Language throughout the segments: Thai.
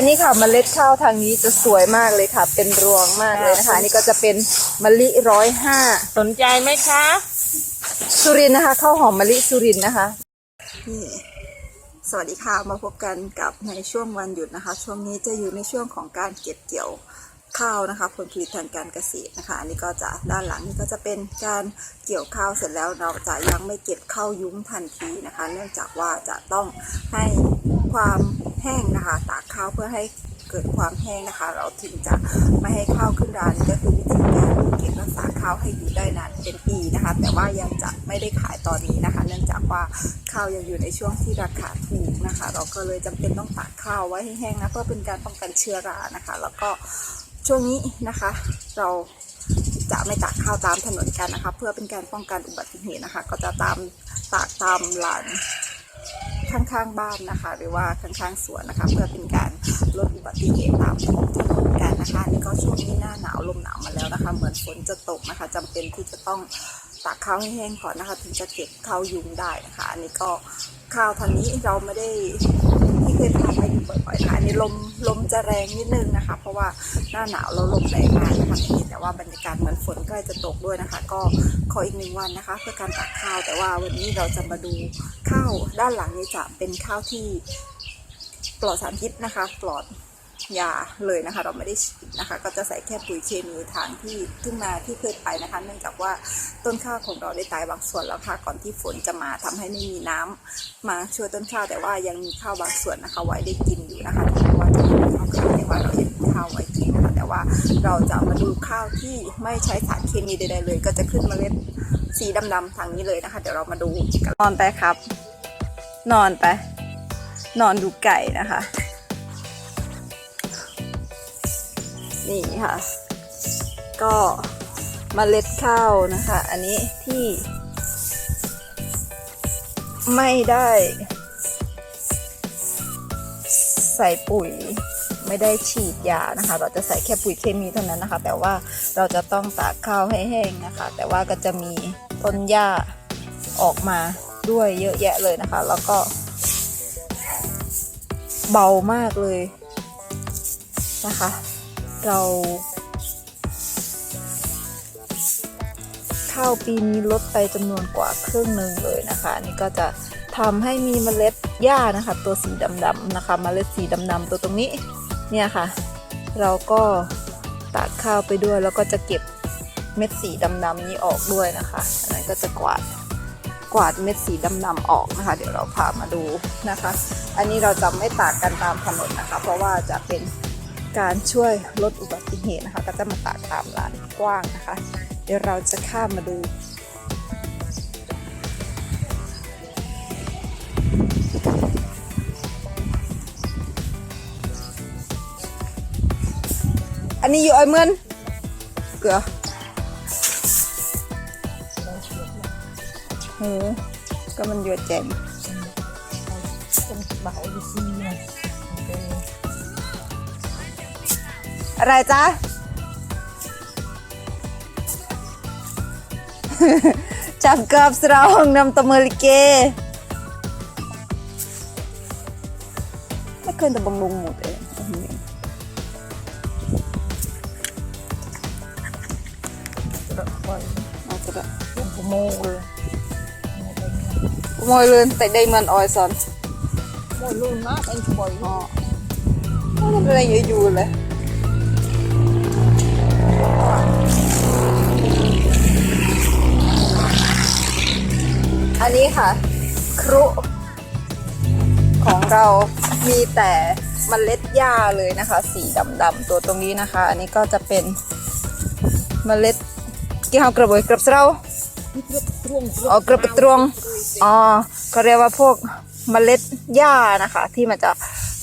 อันนี้ค่ะเมล็ดข้าวทางนี้จะสวยมากเลยค่ะ เป็นรวงมากเลยนะคะอันนี้ก็จะเป็นมะลิร้อยห้าสนใจไหมคะสุรินทร์นะคะข้าวหอมมะลิสุรินทร์นะคะนี่สวัสดีค่ะมาพบกันกับในช่วงวันหยุดนะคะ ช่วงนี้จะอยู่ในช่วงของการเก็บเกี่ยวข้าวนะคะ ผลผลิตทางการเกษตรนะคะอันนี้ก็จะด้านหลังนี่ก็จะเป็นการเกี่ยวข้าวเสร็จแล้วเราจะยังไม่เก็บข้าวยุ้งทันทีนะคะ เนื่องจากว่าจะต้องให้ความ แห้งนะคะ ตากข้าวเพื่อให้เกิดความแห้งนะคะ เราถึงจะไม่ให้ข้าวขึ้นรานี่ก็คือวิธีการเก็บรักษาข้าวให้อยู่ได้นานเป็นปีนะคะ แต่ว่ายังจะไม่ได้ขายตอนนี้นะคะ เนื่องจากว่าข้าวยังอยู่ในช่วงที่ราคาถูกนะคะ เราก็เลยจำเป็นต้องตากข้าวไว้ให้แห้งนะเพื่อเป็นการป้องกันเชื้อรานะคะ แล้วก็ช่วงนี้นะคะ เราจะไม่ตากข้าวตามถนนกันนะคะ เพื่อเป็นการป้องกันอุบัติเหตุนะคะ ก็จะตามตากตามลาน ข้างๆบ้านนะคะ หรือว่าข้างๆสวนนะคะ เพื่อเป็นการลดอุบัติเหตุตามท้องถนนกันนะคะนี่ก็ช่วงนี้หน้าหนาวลมหนาวมาแล้วนะคะ เหมือนฝนจะตกนะคะจำเป็นที่จะต้องตากข้าวให้แห้งก่อนนะคะ ถึงจะเก็บข้าวยุงได้นะคะ อันนี้ก็ข้าวทางนี้เราไม่ได้ เคยพาไปดูบ่อยๆนะคะอันนี้ลมลมจะแรงนิดนึงนะคะ เพราะว่าหน้าหนาวเราลมแรงมากนะคะเห็นแต่ว่าบรรยากาศเหมือนฝนใกล้จะตกด้วยนะคะ ก็ขออีกหนึ่งวันนะคะ เพื่อการตักข้าวแต่ว่าวันนี้เราจะมาดูข้าวด้านหลังนี้จะเป็นข้าวที่ปลอดสารพิษนะคะ ปลอด ยาเลยนะคะ เราไม่ได้ฉีดนะคะ ก็จะใส่แค่ปุ๋ยเคมีทางที่ทุ่งนาที่เคยไปนะคะ เนื่องจากว่าต้นข้าวของเราได้ตายบางส่วนแล้วค่ะก่อนที่ฝนจะมาทำให้ไม่มีน้ำมาช่วยต้นข้าวแต่ว่ายังมีข้าวบางส่วนนะคะ ไว้ได้กินอยู่นะคะถึงแม้ว่าจะมีข้าวขาวแต่ว่าเรายังมีข้าวไว้กินนะคะแต่ว่าเราจะมาดูข้าวที่ไม่ใช้สารเคมีใดๆเลย ก็จะขึ้นเมล็ดสีดำๆทางนี้เลยนะคะ เดี๋ยวเรามาดูนนอนไปครับ นอนไป นอนดูไก่นะคะ นี่ค่ะ ก็มเมล็ดข้าวนะคะ อันนี้ที่ ไม่ได้ ใส่ปุ๋ยไม่ได้ฉีดยานะคะ เราจะใส่แค่ปุ๋ยเคมีเท่านั้นนะคะ แต่ว่าเราจะต้องตากข้าวให้แห้งนะคะ แต่ว่าก็จะมีต้นหญ้าออกมาด้วยเยอะแยะเลยนะคะ แล้วก็ เบามากเลยนะคะ เราข้าวปีนี้ลดไปจำนวนกว่าครึ่งหนึ่งเลยนะคะนนี่ก็จะทำให้มีเมล็ดหญ้านะคะ ตัวสีดำๆนะคะ เมล็ดสีดำๆตัวตรงนี้เนี่ยค่ะ เราก็ตัดข้าวไปด้วยแล้วก็จะเก็บเม็ดสีดำๆนี้ออกด้วยนะคะอันนั้นก็จะกวาดกวาดเม็ดสีดำๆออกนะคะ เดี๋ยวเราพามาดูนะคะ อันนี้เราจะไม่ตากกันตามถนนนะคะ เพราะว่าจะเป็น การช่วยลดอุบัติเหตุนะคะ ก็จะมาตากตามลานกว้างนะคะ เดี๋ยวเราจะข้ามมาดูอันนี้อยู่ไอ้เมือนเกลือก็มันเยอะแจงเป็นบ่ายดีซีนะ อะไรจ๊ะ Cakap serawang nam tamalike. ไม่เคยแต่บังลงหมดเอง กระปอย อาจจะแบบ เป็นขโมยเลย ขโมยเลยแต่ได้มันออยซอน ขโมยลูกนะเองขโมย อ๋อมันอะไรเยอะอยู่เลย ค่ะ ครุ ของเรามีแต่เมล็ดหญ้าเลยนะคะ สีดำๆตัวตรงนี้นะคะ อันนี้ก็จะเป็นเมล็ดกี่เฮากระบวยกระเสราอ๋อกระบตรวงอ๋อก็เรียกว่าพวกเมล็ดหญ้านะคะ ที่มันจะ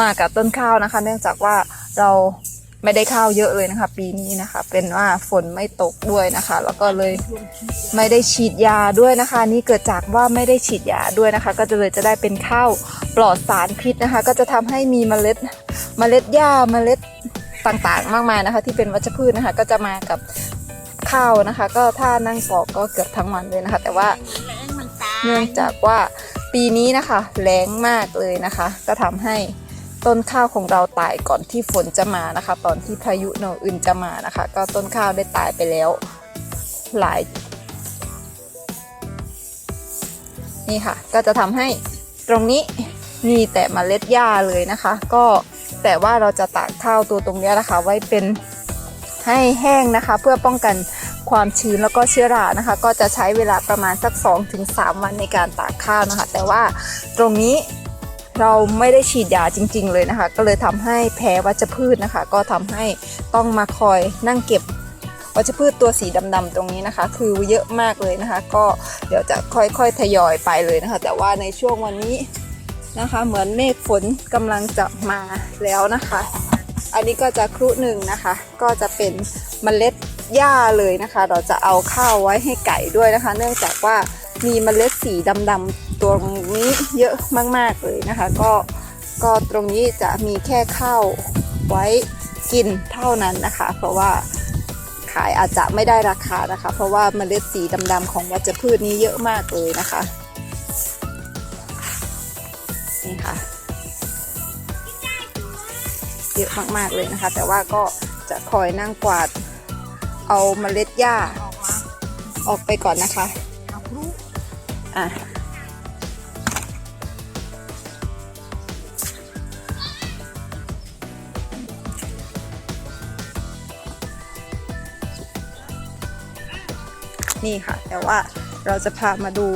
มากับต้นข้าวนะคะ เนื่องจากว่าเรา ไม่ได้ข้าวเยอะเลยนะคะ ปีนี้นะคะ เป็นว่าฝนไม่ตกด้วยนะคะ แล้วก็เลยไม่ได้ฉีดยาด้วยนะคะ นี่เกิดจากว่าไม่ได้ฉีดยาด้วยนะคะ ก็จะเลยจะได้เป็นข้าวปลอดสารพิษนะคะ ก็จะทำให้มีเมล็ดเมล็ดหญ้าเมล็ดต่างๆ มากมายนะคะ ที่เป็นวัชพืชนะคะ ก็จะมากับข้าวนะคะ ก็ถ้านั่งปอกก็เกือบทั้งวันเลยนะคะ แต่ว่าเนื่องจากว่าปีนี้นะคะแรงมากเลยนะคะ ก็ทำให้ ต้นข้าวของเราตายก่อนที่ฝนจะมานะคะ ตอนที่พายุโนอื่นจะมานะคะ ก็ต้นข้าวได้ตายไปแล้ว หลาย นี่ค่ะ ก็จะทำให้ตรงนี้มีแต่เมล็ดหญ้าเลยนะคะ ก็แต่ว่าเราจะตากข้าวตัวตรงนี้นะคะ ไว้เป็นให้แห้งนะคะ เพื่อป้องกันความชื้นแล้วก็เชื้อรานะคะ ก็จะใช้เวลาประมาณสัก 2-3 วันในการตากข้าวนะคะ แต่ว่าตรงนี้ เราไม่ได้ฉีดยาจริง ๆ เลยนะคะ ก็เลยทำให้แพ้วัชพืชนะคะ ก็ทำให้ต้องมาคอยนั่งเก็บวัชพืชตัวสีดำๆตรงนี้นะคะ คือเยอะมากเลยนะคะ ก็เดี๋ยวจะค่อยๆทยอยไปเลยนะคะ แต่ว่าในช่วงวันนี้นะคะ เหมือนเมฆฝนกำลังจะมาแล้วนะคะ อันนี้ก็จะครุหนึ่งนะคะ ก็จะเป็นเมล็ดหญ้าเลยนะคะ เราจะเอาข้าวไว้ให้ไก่ด้วยนะคะ เนื่องจากว่ามีเมล็ดสีดำๆ ตรงนี้เยอะมาก ๆ เลยนะคะ ก็ก็ตรงนี้จะมีแค่ข้าวไว้กินเท่านั้นนะคะ เพราะว่าขายอาจจะไม่ได้ราคานะคะ เพราะว่าเมล็ดสีดำๆของวัชพืชนี้เยอะมากเลยนะคะนี่ค่ะเยอะมากๆเลยนะคะ แต่ว่าก็จะคอยนั่งกวาดเอาเมล็ดหญ้าออกไปก่อนนะคะอะ นี่ค่ะ แต่ว่าเราจะพามาดู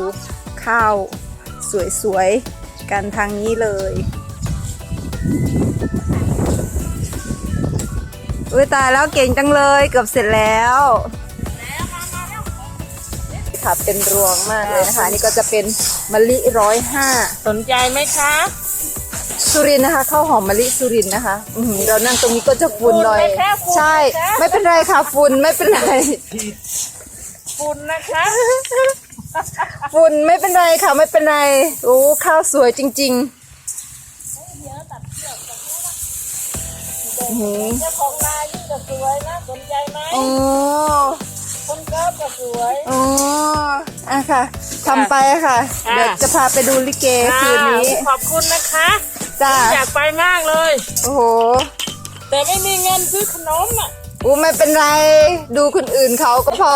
ข้าวสวยๆ กันทางนี้เลยอุ้ยตายแล้วเก่งจังเลยเกือบเสร็จแล้วค่ะเป็นรวงมากเลยนะคะนี่ก็จะเป็นมะลิร้อยห้าสนใจไหมคะสุรินทร์นะคะข้าวหอมมะลิสุรินทร์นะคะอือหือเรานั่งตรงนี้ก็จะฝุ่นหน่อยฝุ่นไหมคะฝุ่นไหมคะใช่ ไม่เป็นไรค่ะฝุ่นไม่เป็นไร คุณนะคะ ฝุ่นไม่เป็นไรค่ะไม่เป็นไร โอ้ข้าวสวยจริงๆอื้อหือเจ้าของนายิ่งก็สวยนะสนใจไหมโอ้คนเกิก็สวยอ๋ออะค่ะทำไปอะค่ะค่ะ เดี๋ยวจะพาไปดูลิเกคืนนี้ ขอบคุณนะคะจ้าอยากไปมากเลย โอ้โห แต่ไม่มีเงินซื้อขนมอะ อู้ไม่เป็นไร ดูคนอื่นเขาก็พอ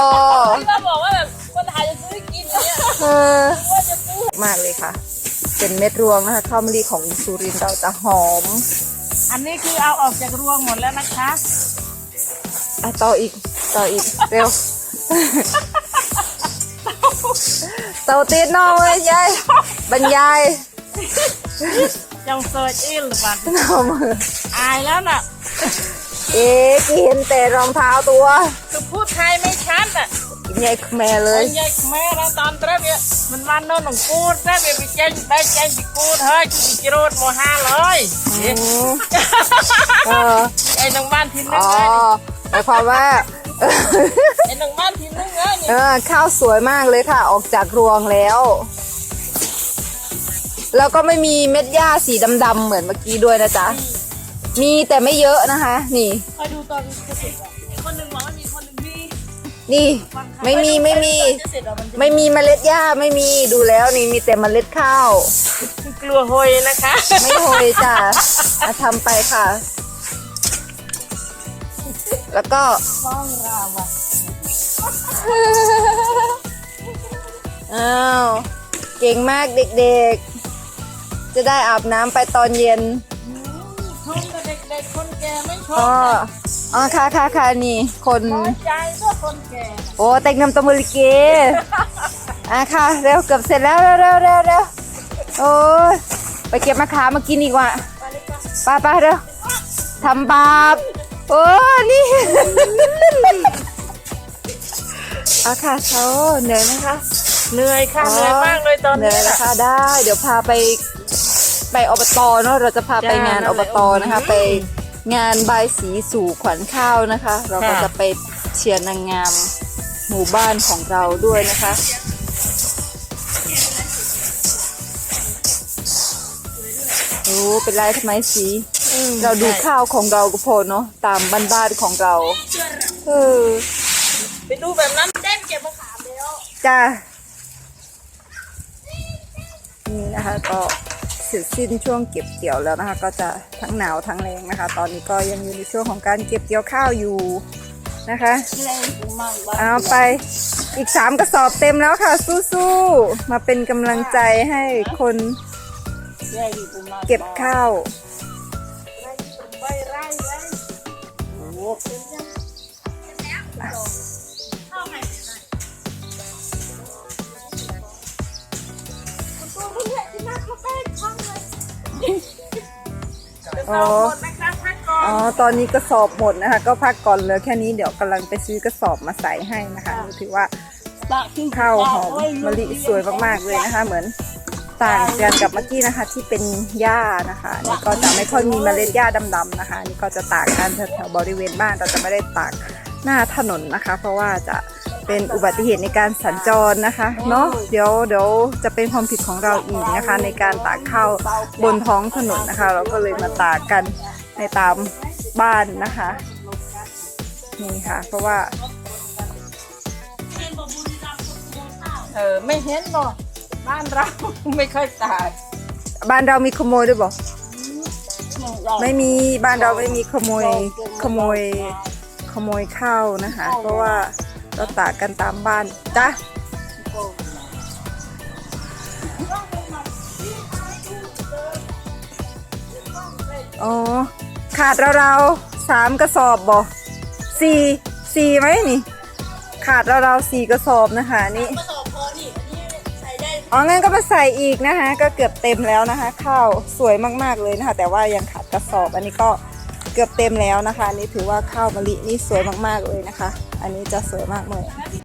ที่เราบอกว่าแบบคนไทยจะซื้อกินเนี่ยเออว่าจะซื้อมากเลยค่ะ เป็นเม็ดรวงนะคะข้าวมะลิของสุรินทร์เราจะหอม อันนี้คือเอาออกจากรวงหมดแล้วนะคะอะต่ออีกต่ออีกเร็วเตาตีนนอเว้ยยายบรรยายจังเซิร์ชอินหรือเปล่านอมืออายแล้วน่ะ เอ๊ะกี่เห็นแต่รองเท้าตัวคือพูดไทยไม่ชัดอะยายแม่เลเอ้ยยยายแม่เราตอนเตระเนี่ยมันวันโน่นหนองกูดนะเบียไปเจนได้เจนสิกูดเฮ้ยคือจิโรดโมห้าเลยเอ๊ะอืมเออไอ้หนังบ้านที่นึอ๋งอไงหมายความว่าไอ้หนังบ้านที่นึงไงนี่เออข้าวสวยมากเลยค่ะ ออกจากรวงแล้ว แล้วก็ไม่มีเม็ดหญ้าสีดำๆเหมือนเมื่อกี้ด้วยนะจ๊ะ มีแต่ไม่เยอะนะคะ นี่ คอยดูตอนจะเสร็จอะคนหนึ่งบอกว่ามีคนหนึ่งมีนี่ไม่มีไม่มีจะเสร็จแล้วมันจะไม่มีเมล็ดหญ้าไม่มีดูแล้วนี่มีแต่เมล็ดข้าว กลัวโหยนะคะไม่โหยจ้ะอะทำไปค่ะ แล้วก็ฟ้องราวอะอ้าวเก่งมากเด็กๆ จะได้อาบน้ำไปตอนเย็น อ๋อมอ๋อค่ะค่ะค่ะนี่คนน้อยใจก็คนแก่โอ้แต่งนำตะมุลิเกอะค่ะเร็วเกือบเสร็จแล้วเร็วเร็วเร็วเร็วโอ้ยไปเก็บมะขามมากินดีกว่าไปเลยจ้ะไปไปเร็วทำบาปโอ้นี่อาค่ะเขาเหนื่อยไหมคะ เหนื่อยค่ะเหนื่อยมากเลยตอนเหนื่นี้อยแล้วน่ะค่ะได้ เดี๋ยวพาไปไปอบตเนาะเราจะพาไปจ้างานนั่อนแหบละตนะคะอืมไป งานบายสีสู่ขวัญข้าวนะคะ เราก็ค่ะจะไปเชียร์นางงามหมู่บ้านของเราด้วยนะคะโอ้เป็นไรทำไมสีอืมเราดูใช่ข้าวของเราก็พอเนาะตามบ้านๆของเราเออไปดูแบบนั้นได้เก็บมะขามแล้วจ้านี่นะคะก็ เสร็จสิ้นช่วงเก็บเกี่ยวแล้วนะคะ ก็จะทั้งหนาวทั้งแรงนะคะ ตอนนี้ก็ยังอยู่ในช่วงของการเก็บเกี่ยวข้าวอยู่นะคะเอาไปอีกสามกระสอบเต็มแล้วค่ะ สู้ๆมาเป็นกำลังใจให้คนเก็บข้าวอ๋ ออ๋อตอนนี้กระสอบหมดนะคะ ก็พักก่อนเหลยแค่นี้เดี๋ยวกำลังไปซื้อกระสอบมาใส่ให้นะคะนี่ถือว่าข้าวหอมมะลิสวยมากๆเลยนะคะ เหมือนต่างกันกับเมื่อกี้นะคะ ที่เป็นหญ้านะคะอันนี่ก็จะไม่ค่อยมีเมล็ดหญ้าดำๆนะคะอันนี่ก็จะตากกันแถวๆบริเวณบ้านเราจะไม่ได้ตากหน้าถนนนะคะ เพราะว่าจะ เป็นอุบัติเหตุในการสัญจรนะคะเนาะเดี๋ยวเดี๋ยวจะเป็นความผิดของเราอีกนะคะ ในการตากข้าวบนท้องถนนนะคะ เราก็เลยมาตากกันในตามบ้านนะคะนี่ค่ะ เพราะว่าเออไม่เห็นบ่บ้านเราไม่ค่อยตากบ้านเรามีขโมยด้วยบอกไม่มีบ้านเราไม่มีขโมยขโมยขโมยข้าวนะคะ เพราะว่า เราตากกันตามบ้านจ้ะอ๋อขาดเราๆสามกระสอบบ่สี่สี่ไหมนี่ ขาดเราๆสี่กระสอบนะคะนี่อ๋องั้นก็มาใส่อีกนะคะ ก็เกือบเต็มแล้วนะคะ ข้าวสวยมากๆเลยนะคะ แต่ว่ายังขาดกระสอบอันนี้ก็เกือบเต็มแล้วนะคะอันนี่ถือว่าข้าวมะลินี่สวยมากๆเลยนะคะ อันนี้จะสวยมากเลย